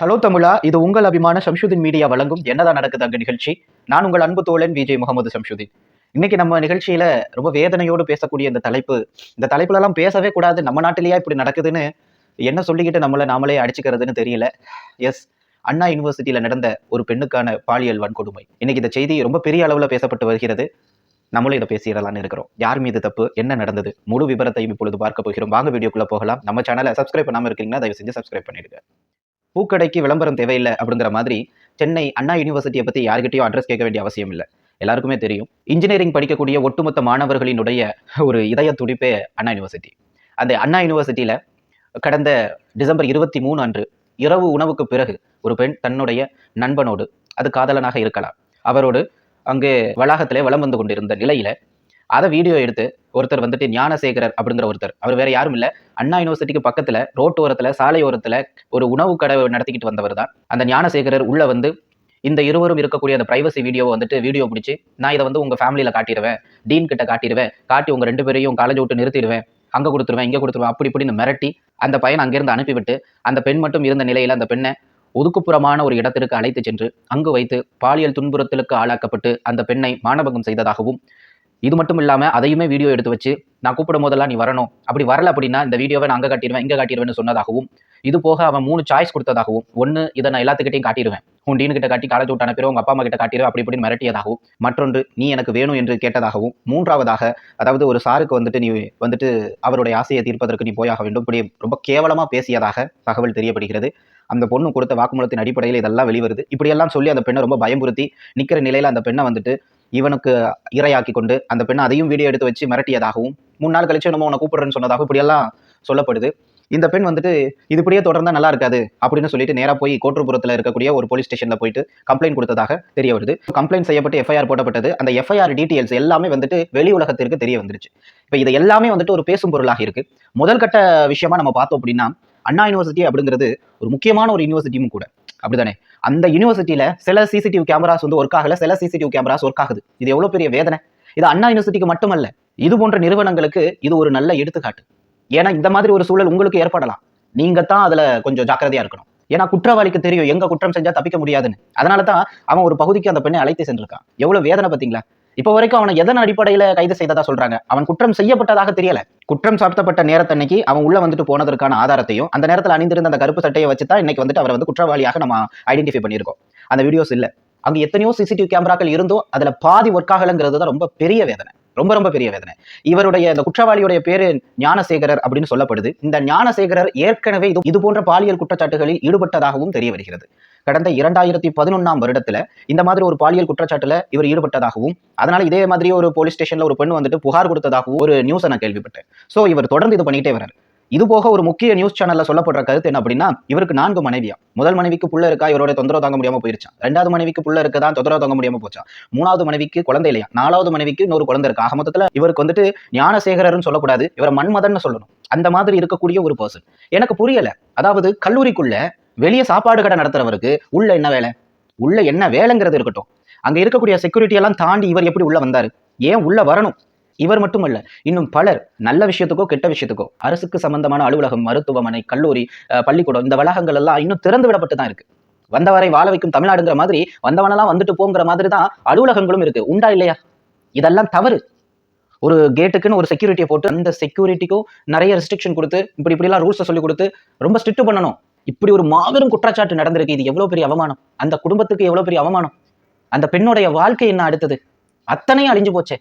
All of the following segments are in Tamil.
ஹலோ தமிழா இது உங்கள் அபிமான சம்ஷுதீன் மீடியா வழங்கும் என்னதான் நடக்குது அங்கே நிகழ்ச்சி? நான் உங்கள் அன்பு தோழன் விஜய் முகமது சம்ஷுதீன். இன்னைக்கு நம்ம நிகழ்ச்சியில ரொம்ப வேதனையோடு பேசக்கூடிய இந்த தலைப்பு இந்த தலைப்புலலாம் பேசவே கூடாது நம்ம நாட்டிலேயே இப்படி நடக்குதுன்னு என்ன சொல்லிக்கிட்டு நம்மளை நாமளே அடிச்சுக்கிறதுன்னு தெரியல. எஸ் அண்ணா யூனிவர்சிட்டியில நடந்த ஒரு பெண்ணுக்கான பாலியல் வன்கொடுமை. இன்னைக்கு இந்த செய்தி ரொம்ப பெரிய அளவில் பேசப்பட்டு வருகிறது. நம்மளும் இதை பேசிடலாம்னு இருக்கிறோம். யார் மீது தப்பு? என்ன நடந்தது? முழு விவரத்தையும் இப்பொழுது பார்க்க போகிறோம். வாங்க வீடியோக்குள்ள போகலாம். நம்ம சேனலை சப்ஸ்கிரைப் பண்ணாம இருக்கீங்கன்னா தயவு செஞ்சு சப்ஸ்கிரைப் பண்ணிடுங்க. பூக்கடைக்கு விளம்பரம் தேவையில்லை அப்படிங்கிற மாதிரி சென்னை அண்ணா யூனிவர்சிட்டியை பற்றி யார்கிட்டயும் அட்ரஸ் கேட்க வேண்டிய அவசியம் இல்லை. எல்லாருக்குமே தெரியும். இன்ஜினியரிங் படிக்கக்கூடிய ஒட்டுமொத்த மாணவர்களினுடைய ஒரு இதய துடிப்பே அண்ணா யூனிவர்சிட்டி அந்த அண்ணா யூனிவர்சிட்டியில் கடந்த டிசம்பர் இருபத்தி மூணு அன்று இரவு உணவுக்கு பிறகு ஒரு பெண் தன்னுடைய நண்பனோடு அது காதலனாக இருக்கலாம். அவரோடு அங்கே வளாகத்திலே வளம் வந்து கொண்டிருந்த நிலையில அதை வீடியோ எடுத்து ஒருத்தர் வந்துட்டு ஞானசேகரர் அப்படிங்கிற ஒருத்தர். அவர் வேற யாரும் இல்லை. அண்ணா யூனிவர்சிட்டிக்கு பக்கத்தில் ரோட்டோரத்தில் சாலையோரத்தில் ஒரு உணவு கடை நடத்திக்கிட்டு வந்தவர் தான் அந்த ஞானசேகரர் உள்ளே வந்து இந்த இருவரும் இருக்கக்கூடிய அந்த பிரைவசி வீடியோவை வந்துட்டு வீடியோ பிடிச்சி நான் இதை வந்து உங்கள் ஃபேமிலியில் காட்டிடுவேன் டீன் கிட்ட காட்டிடுவேன் காட்டி உங்கள் ரெண்டு பேரையும் காலேஜ் விட்டு நிறுத்திடுவேன். அங்கே கொடுத்துருவேன் இங்கே கொடுத்துருவேன் அப்படி இப்படின்னு மிரட்டி அந்த பையன் அங்கேருந்து அனுப்பிவிட்டு அந்த பெண் மட்டும் இருந்த நிலையில் அந்த பெண்ணை ஒதுக்குப்புறமான ஒரு இடத்திற்கு அழைத்து சென்று அங்கு வைத்து பாலியல் துன்புறுத்தலுக்கு ஆளாக்கப்பட்டு அந்த பெண்ணை மானபங்கம் செய்ததாகவும் இது மட்டும் இல்லாமல் அதையுமே வீடியோ எடுத்து வச்சு நான் கூப்பிடும் போதெல்லாம் நீ வரணும். அப்படி வரல அப்படின்னா இந்த வீடியோவை நான் அங்கே காட்டிடுவேன் இங்கே காட்டிடுவேன்னு சொன்னதாகவும் இது போக அவன் மூணு சாய்ஸ் கொடுத்ததாகவும் ஒன்று இதை நான் எல்லாத்துக்கிட்டையும் காட்டிடுவேன். உன் டீனு கிட்ட காட்டி காலேஜ் விட்டு அனுப்பிடுவோம் உங்கள் அப்பா அம்மா கிட்ட காட்டிடுவேன் அப்படி இப்படின்னு மிரட்டியதாகவும் மற்றொன்று நீ எனக்கு வேணும் என்று கேட்டதாகவும் மூன்றாவதாக அதாவது ஒரு சாருக்கு வந்துட்டு நீ வந்துட்டு அவருடைய ஆசையை தீர்ப்பதற்கு நீ போயாக வேண்டும். இப்படி ரொம்ப கேவலமாக பேசியதாக தகவல் தெரியப்படுகிறது. அந்த பொண்ணு கொடுத்த வாக்குமூலத்தின் அடிப்படையில் இதெல்லாம் வெளிவருது. இப்படியெல்லாம் சொல்லி அந்த பெண்ணை ரொம்ப பயமுறுத்தி நிற்கிற நிலையில் அந்த பெண்ணை வந்துட்டு இவனுக்கு இரையாக்கி கொண்டு அந்த பெண்ணை அதையும் வீடியோ எடுத்து வச்சு மிரட்டியதாகவும் மூணு நாள் கழிச்சு நம்ம உன்னை கூப்பிடுறேன்னு சொன்னதாகவும் இப்படியெல்லாம் சொல்லப்படுது. இந்த பெண் வந்துட்டு இது இப்படியே தொடர்ந்தா நல்லா இருக்காது அப்படின்னு சொல்லிட்டு நேராக போய் கோட்டூர்புரத்தில் இருக்கக்கூடிய ஒரு போலீஸ் ஸ்டேஷனில் போயிட்டு கம்ப்ளைண்ட் கொடுத்ததாக தெரிய வருது. கம்ப்ளைண்ட் செய்யப்பட்டு எஃப்ஐஆர் போடப்பட்டது. அந்த எஃப்ஐஆர் டீட்டெயில்ஸ் எல்லாமே வந்துட்டு வெளி உலகத்திற்கு தெரிய வந்துருச்சு. இப்போ இது எல்லாமே வந்துட்டு ஒரு பேசும் பொருளாக இருக்கு. முதல் கட்ட விஷயமா நம்ம பார்த்தோம் அப்படின்னா அண்ணா யூனிவர்சிட்டி அப்படிங்கிறது ஒரு முக்கியமான ஒரு யூனிவர்சிட்டியும் கூட. அப்படிதானே அந்த யூனிவர்சிட்டியில சில சிசிடிவி கேமராஸ் வந்து ஒர்க் ஆகல சில சிசிடிவி கேமராஸ் ஒர்க் ஆகுது. இது எவ்வளவு பெரிய வேதனை? இது அண்ணா யூனிவர்சிட்டிக்கு மட்டுமல்ல இது போன்ற நிறுவனங்களுக்கு இது ஒரு நல்ல எடுத்துக்காட்டு. ஏன்னா இந்த மாதிரி ஒரு சூழல் உங்களுக்கு ஏற்படலாம். நீங்க தான் அதுல கொஞ்சம் ஜாக்கிரதையா இருக்கணும். ஏன்னா குற்றவாளிக்கு தெரியும் எங்க குற்றம் செஞ்சா தப்பிக்க முடியாதுன்னு. அதனால தான் அவன் ஒரு பகுதிக்கு அந்த பெண்ணை அழைத்து சென்றிருக்கான். எவ்வளவு வேதனை பாத்தீங்களா இப்போ வரைக்கும் அவனை எதன் அடிப்படையில கைது செய்ததா சொல்றாங்க? அவன் குற்றம் செய்யப்பட்டதாக தெரியல. குற்றம் சாட்டப்பட்ட நேரத்தன்னைக்கு அவன் உள்ள வந்துட்டு போனதற்கான ஆதாரத்தையும் அந்த நேரத்தில் அணிந்திருந்த அந்த கருப்பு சட்டையை வச்சு தான் இன்னைக்கு வந்துட்டு அவரை வந்து குற்றவாளியாக நம்ம ஐடென்டிஃபை பண்ணியிருக்கோம். அந்த வீடியோஸ் இல்ல. அங்க எத்தனையோ சிசிடிவி கேமராக்கள் இருந்தோ அதுல பாதி ஒர்க் ஆகலைங்கிறது தான் ரொம்ப பெரிய வேதனை. ரொம்ப ரொம்ப பெரிய வேதனை. இவருடைய இந்த குற்றவாளியுடைய பேரு ஞானசேகரர் அப்படின்னு சொல்லப்படுது. இந்த ஞானசேகரர் ஏற்கனவே இது இது போன்ற பாலியல் குற்றச்சாட்டுகளில் ஈடுபட்டதாகவும் தெரிய வருகிறது. கடந்த இரண்டாயிரத்தி பதினொன்னாம் வருடத்துல இந்த மாதிரி ஒரு பாலியல் குற்றச்சாட்டுல இவர் ஈடுபட்டதாகவும் அதனால இதே மாதிரி ஒரு போலீஸ் ஸ்டேஷன்ல ஒரு பெண் வந்துட்டு புகார் கொடுத்ததாகவும் ஒரு நியூஸ் நான் கேள்விப்பட்டேன். சோ இவர் தொடர்ந்து இது பண்ணிட்டே வர்றாரு. இது போக ஒரு முக்கிய நியூஸ் சேனல்ல சொல்லப்படுற கருத்து என்ன அப்படின்னா இவருக்கு நான்கு மனைவியா? முதல் மனைவிக்கு புள்ள இருக்கா? இவரோட தொந்தரவு தாங்க முடியாம போயிருச்சான் ரெண்டாவது மனைவிக்கு புள்ள இருக்கதா? தொந்தரவு தாங்க முடியாம போச்சான் மூணாவது மனைவிக்கு குழந்தை இல்லையா? நாலாவது மனைவிக்கு இன்னொரு குழந்தை இருக்கா? ஆக மொத்தத்துல இவருக்கு வந்துட்டு ஞானசேகரர்னு சொல்லக்கூடாது. இவரை மன்மதன் சொல்லணும். அந்த மாதிரி இருக்கக்கூடிய ஒரு பர்சன் எனக்கு புரியல. அதாவது கல்லூரிக்குள்ள வெளியே சாப்பாடு கடை நடத்துறவருக்கு உள்ள என்ன வேலை? உள்ள என்ன வேலைங்கிறது இருக்கட்டும். அங்க இருக்கக்கூடிய செக்யூரிட்டி எல்லாம் தாண்டி இவர் எப்படி உள்ள வந்தாரு? ஏன் உள்ள வரணும்? இவர் மட்டுமல்ல இன்னும் பலர் நல்ல விஷயத்துக்கோ கெட்ட விஷயத்துக்கோ அரசுக்கு சம்பந்தமான அலுவலகம் மருத்துவமனை கல்லூரி பள்ளிக்கூடம் இந்த வளாகங்கள் எல்லாம் இன்னும் திறந்து விடப்பட்டு தான் இருக்கு. வந்தவரை வாழ வைக்கும் தமிழ்நாடுங்கிற மாதிரி வந்தவனெல்லாம் வந்துட்டு போங்கிற மாதிரி தான் அலுவலகங்களும் இருக்கு. உண்டா இல்லையா? இதெல்லாம் தவறு. ஒரு கேட்டுக்குன்னு ஒரு செக்யூரிட்டியை போட்டு அந்த செக்யூரிட்டிக்கும் நிறைய ரெஸ்ட்ரிக்ஷன் கொடுத்து இப்படி இப்படிலாம் ரூல்ஸை சொல்லி கொடுத்து ரொம்ப ஸ்ட்ரிக்ட் பண்ணணும். இப்படி ஒரு மாபெரும் குற்றச்சாட்டு நடந்திருக்கு. இது எவ்வளவு பெரிய அவமானம்? அந்த குடும்பத்துக்கு எவ்வளவு பெரிய அவமானம்? அந்த பெண்ணுடைய வாழ்க்கை என்ன அடுத்தது? அத்தனையும் அழிஞ்சு போச்சே.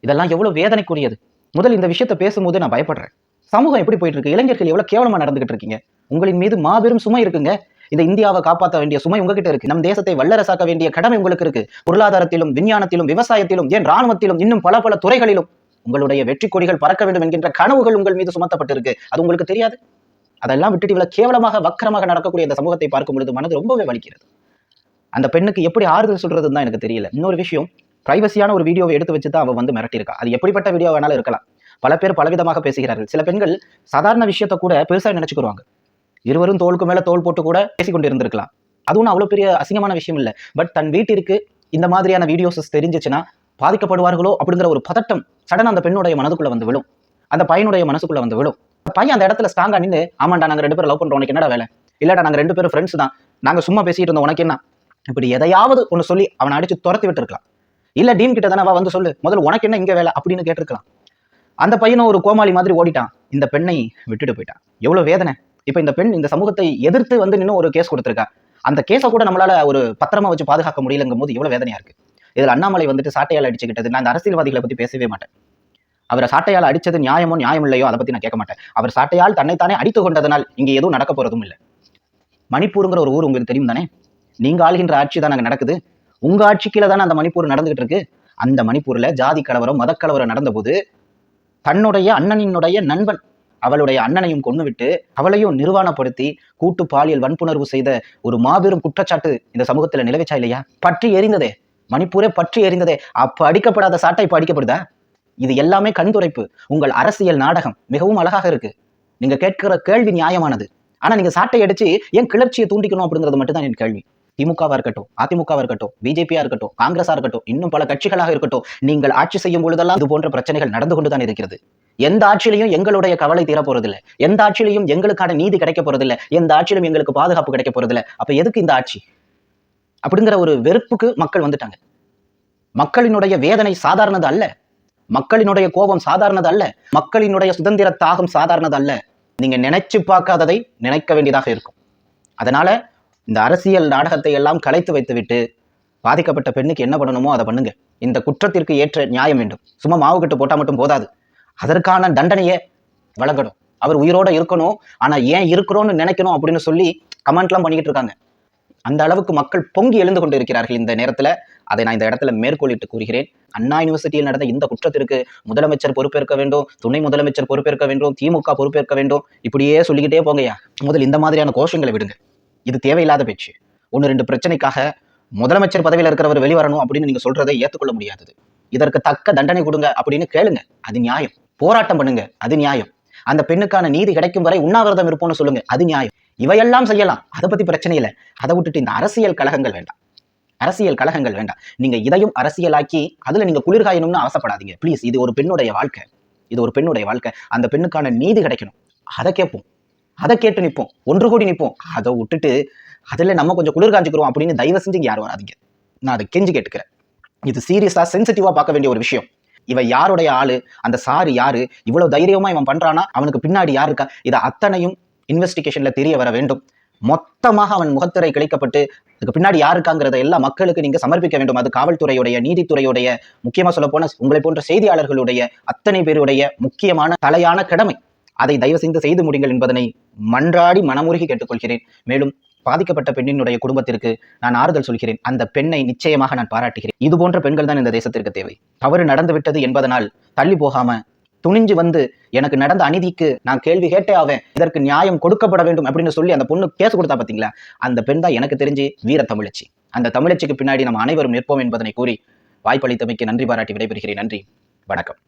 இதெல்லாம் எவ்வளவு வேதனைக்குரியது. முதல் இந்த விஷயத்தை பேசும்போது நான் பயப்படுறேன். சமூகம் எப்படி போயிட்டு இருக்கு இளைஞர்கள் எவ்வளவு கேவலமா நடந்துகிட்டு இருக்கீங்க? உங்களின் மீது மாபெரும் சுமை இருக்குங்க. இந்த இந்தியாவை காப்பாற்ற வேண்டிய சுமை உங்ககிட்ட இருக்கு. நம் தேசத்தை வல்லரசாக்க வேண்டிய கடமை உங்களுக்கு இருக்கு. பொருளாதாரத்திலும் விஞ்ஞானத்திலும் விவசாயத்திலும் ஏன் ராணுவத்திலும் இன்னும் பல பல துறைகளிலும் உங்களுடைய வெற்றி கொடிகள் பறக்க வேண்டும் என்கின்ற கனவுகள் உங்கள் மீது சுமத்தப்பட்டிருக்கு. அது உங்களுக்கு தெரியாது? அதெல்லாம் விட்டுட்டு இவ்வளவு கேவலமாக வக்கரமாக நடக்கக்கூடிய இந்த சமூகத்தை பார்க்கும் பொழுது மனது ரொம்பவே வலிக்கிறது. அந்த பெண்ணுக்கு எப்படி ஆறுதல் சொல்றதுன்னு தான் எனக்கு தெரியல. இன்னொரு விஷயம் பிரைவசியான ஒரு வீடியோவை எடுத்து வச்சு தான் அவ வந்து மிரட்டியிருக்கா. அது எப்படிப்பட்ட வீடியோ வேணாலும் இருக்கலாம். பல பேர் பலவிதமாக பேசுகிறார்கள். சில பெண்கள் சாதாரண விஷயத்தை கூட பெருசா நினைச்சுக்குருவாங்க இருவரும் தோலுக்கு மேல தோல் போட்டு கூட பேசிக்கொண்டு இருந்திருக்கலாம் அது ஒன்றும் அவ்வளவு பெரிய அசிங்கமான விஷயம் இல்லை. பட் தன் வீட்டிற்கு இந்த மாதிரியான வீடியோஸ் தெரிஞ்சிச்சுன்னா பாதிக்கப்படுவார்களோ அப்படிங்கிற ஒரு பதட்டம் சடனா அந்த பெண்ணுடைய மனதுக்குள்ள வந்து விழும். அந்த பையனுடைய மனசுக்குள்ள வந்து விழும். பையன் அந்த இடத்துல ஸ்ட்ராங்கா நின்று ஆமாண்டா நாங்க ரெண்டு பேரும் லவ் பண்றோம் உனக்கு என்னடா வேலை? இல்லடா நாங்க ரெண்டு பேரும் ஃப்ரெண்ட்ஸ் தான். நாங்க சும்மா பேசிட்டு இருந்தோம் உனக்கு என்ன? இப்படி எதையாவது ஒன்று சொல்லி அவனை அடிச்சு துரத்தி விட்டுருக்கலாம். இல்ல டீன் கிட்ட தானே வா வந்து சொல்லு. முதல்ல உனக்கு என்ன இங்க வேலை? அப்படின்னு கேட்டிருக்கலாம். அந்த பையனும் ஒரு கோமாளி மாதிரி ஓடிட்டான். இந்த பெண்ணை விட்டுட்டு போயிட்டான். எவ்வளவு வேதனை. இப்ப இந்த பெண் இந்த சமூகத்தை எதிர்த்து வந்து நின்று ஒரு கேஸ் கொடுத்துருக்கா. அந்த கேஸை கூட நம்மளால ஒரு பத்திரமா வச்சு பாதுகாக்க முடியலங்கும் போது எவ்வளவு வேதனையா இருக்கு. இதில் அண்ணாமலை வந்துட்டு சாட்டையால் அடிச்சுக்கிட்டது. நான் அந்த அரசியல்வாதிகளை பத்தி பேசவே மாட்டேன். அவரை சாட்டையால் அடித்தது நியாயமோ நியாயம் இல்லையோ அதை பற்றி நான் கேட்க மாட்டேன். அவர் சாட்டையால் தன்னைத்தானே அடித்து கொண்டதனால் இங்கே எதுவும் நடக்க போகிறதும் இல்லை. மணிப்பூருங்கிற ஒரு ஊர் உங்களுக்கு தெரியும் தானே? நீங்கள் ஆளுகின்ற ஆட்சி தான் அங்கே நடக்குது. உங்கள் ஆட்சி கீழே தானே அந்த மணிப்பூர் நடந்துகிட்டு இருக்கு. அந்த மணிப்பூரில் ஜாதி கலவரம் மதக்கலவரம் நடந்தபோது தன்னுடைய அண்ணனினுடைய நண்பன் அவளுடைய அண்ணனையும் கொண்டு விட்டு அவளையும் நிர்வாணப்படுத்தி கூட்டு பாலியல் வன்புணர்வு செய்த ஒரு மாபெரும் குற்றச்சாட்டு இந்த சமூகத்தில் நிலவிச்சா இல்லையா? பற்றி எரிந்ததே. மணிப்பூரே பற்றி எரிந்ததே. அப்போ அடிக்கப்படாத சாட்டை இப்ப அடிக்கப்படுதா? இது எல்லாமே கண்துரைப்பு உங்கள் அரசியல் நாடகம் மிகவும் அழகாக இருக்கு. நீங்க கேட்கிற கேள்வி நியாயமானது. ஆனா நீங்க சாட்டை அடிச்சு ஏன் கிளர்ச்சியை தூண்டிக்கணும் அப்படிங்கிறது மட்டும் தான் என் கேள்வி. திமுகவா இருக்கட்டும் அதிமுகவா இருக்கட்டும் பிஜேபியா இருக்கட்டும் காங்கிரஸா இருக்கட்டும் இன்னும் பல கட்சிகளாக இருக்கட்டும் நீங்கள் ஆட்சி செய்யும் பொழுதெல்லாம் இது போன்ற பிரச்சனைகள் நடந்து கொண்டுதான் இருக்கிறது. எந்த ஆட்சியிலையும் எங்களுடைய கவலை தீர போறதில்லை. எந்த ஆட்சியிலையும் எங்களுக்கான நீதி கிடைக்க போறதில்லை. எந்த ஆட்சியிலும் எங்களுக்கு பாதுகாப்பு கிடைக்க போறதில்லை. அப்ப எதுக்கு இந்த ஆட்சி? அப்படிங்கிற ஒரு வெறுப்புக்கு மக்கள் வந்துட்டாங்க. மக்களினுடைய வேதனை சாதாரணது அல்ல. மக்களினுடைய கோபம் சாதாரணது அல்ல மக்களினுடைய சுதந்திர தாகம் சாதாரணது அல்ல நீங்க நினைச்சு பார்க்காததை நினைக்க வேண்டியதாக இருக்கும். அதனால இந்த அரசியல் நாடகத்தை எல்லாம் கலைத்து வைத்துவிட்டு பாதிக்கப்பட்ட பெண்ணுக்கு என்ன பண்ணணுமோ அதை பண்ணுங்க. இந்த குற்றத்திற்கு ஏற்ற நியாயம் வேண்டும். சும்மா மாவு கட்டு போட்டா மட்டும் போதாது. அதற்கான தண்டனையை வழங்கணும். அவர் உயிரோட இருக்கணும். ஆனா ஏன் இருக்கிறோம்னு நினைக்கணும் அப்படின்னு சொல்லி கமெண்ட்லாம் பண்ணிக்கிட்டு இருக்காங்க. அந்த அளவுக்கு மக்கள் பொங்கி எழுந்து கொண்டு இருக்கிறார்கள் இந்த நேரத்தில். அதை நான் இந்த இடத்துல மேற்கோளிட்டு கூறுகிறேன். அண்ணா யூனிவர்சிட்டியில் நடந்த இந்த குற்றத்திற்கு முதலமைச்சர் பொறுப்பேற்க வேண்டும் துணை முதலமைச்சர் பொறுப்பேற்க வேண்டும் திமுக பொறுப்பேற்க வேண்டும். இப்படியே சொல்லிக்கிட்டே போங்கய்யா. முதல் இந்த மாதிரியான கோஷங்களை விடுங்க. இது தேவையில்லாத பேச்சு. ஒன்று ரெண்டு பிரச்சனைக்காக முதலமைச்சர் பதவியில் இருக்கிறவர் வெளிவரணும் அப்படின்னு நீங்கள் சொல்றதை ஏற்றுக்கொள்ள முடியாதது. இதற்கு தக்க தண்டனை கொடுங்க அப்படின்னு கேளுங்க. அது நியாயம். போராட்டம் பண்ணுங்க. அது நியாயம். அந்த பெண்ணுக்கான நீதி கிடைக்கும் வரை உண்ணாவிரதம் இருப்போம்னு சொல்லுங்க. அது நியாயம். இவையெல்லாம் செய்யலாம். அதை பத்தி பிரச்சனை இல்லை. அதை விட்டுட்டு இந்த அரசியல் கழகங்கள் வேண்டாம். அரசியல் கழகங்கள் வேண்டாம். நீங்க இதையும் அரசியலாக்கி அதுல நீங்க குளிர்காயணும்னு ஆசைப்படாதீங்க. ப்ளீஸ் இது ஒரு பெண்ணுடைய வாழ்க்கை. இது ஒரு பெண்ணுடைய வாழ்க்கை. அந்த பெண்ணுக்கான நீதி கிடைக்கணும். அதை கேட்போம். அதை கேட்டு நிற்போம். ஒன்று கூடி நிற்போம். அதை விட்டுட்டு அதுல நம்ம கொஞ்சம் குளிர் காஞ்சிக்கிறோம் அப்படின்னு தயவு செஞ்சு யாரும் வராதீங்க. நான் அதை கெஞ்சி கேட்டுக்கிறேன். இது சீரியஸா சென்சிட்டிவா பார்க்க வேண்டிய ஒரு விஷயம். இவன் யாருடைய ஆளு? அந்த சாரு யாரு? இவ்வளவு தைரியமா இவன் பண்றானா? அவனுக்கு பின்னாடி யார் இருக்கா? இதை அத்தனையும் இன்வெஸ்டிகேஷன்ல தெரிய வர வேண்டும். மொத்தமாக அவன் முகத்திரை கிளைக்கப்பட்டு அதுக்கு பின்னாடி யாருக்காங்கிறத எல்லா மக்களுக்கு நீங்க சமர்ப்பிக்க வேண்டும். அது காவல்துறையுடைய நீதித்துறையுடைய முக்கியமா சொல்ல போன உங்களை போன்ற செய்தியாளர்களுடைய அத்தனை பேருடைய முக்கியமான தலையான கடமை. அதை தயவு செய்து செய்து முடிங்கள் என்பதனை மன்றாடி மனமுருகி கேட்டுக்கொள்கிறேன். மேலும் பாதிக்கப்பட்ட பெண்ணினுடைய குடும்பத்திற்கு நான் ஆறுதல் சொல்கிறேன். அந்த பெண்ணை நிச்சயமாக நான் பாராட்டுகிறேன். இது போன்ற பெண்கள் தான் இந்த தேசத்திற்கு தேவை. தவறு நடந்துவிட்டது என்பதனால் தள்ளி போகாம துணிஞ்சு வந்து எனக்கு நடந்த அநீதிக்கு நான் கேள்வி கேட்டே ஆவேன். இதற்கு நியாயம் கொடுக்கப்பட வேண்டும் அப்படின்னு சொல்லி அந்த பொண்ணு கேஸ் கொடுத்தா பார்த்தீங்களா அந்த பெண் தான் எனக்கு தெரிஞ்சு வீர தமிழச்சி. அந்த தமிழச்சிக்கு பின்னாடி நம்ம அனைவரும் நிற்போம் என்பதனை கூறி வாய்ப்பளித்தமைக்கு நன்றி பாராட்டி விடைபெறுகிறேன். நன்றி. வணக்கம்.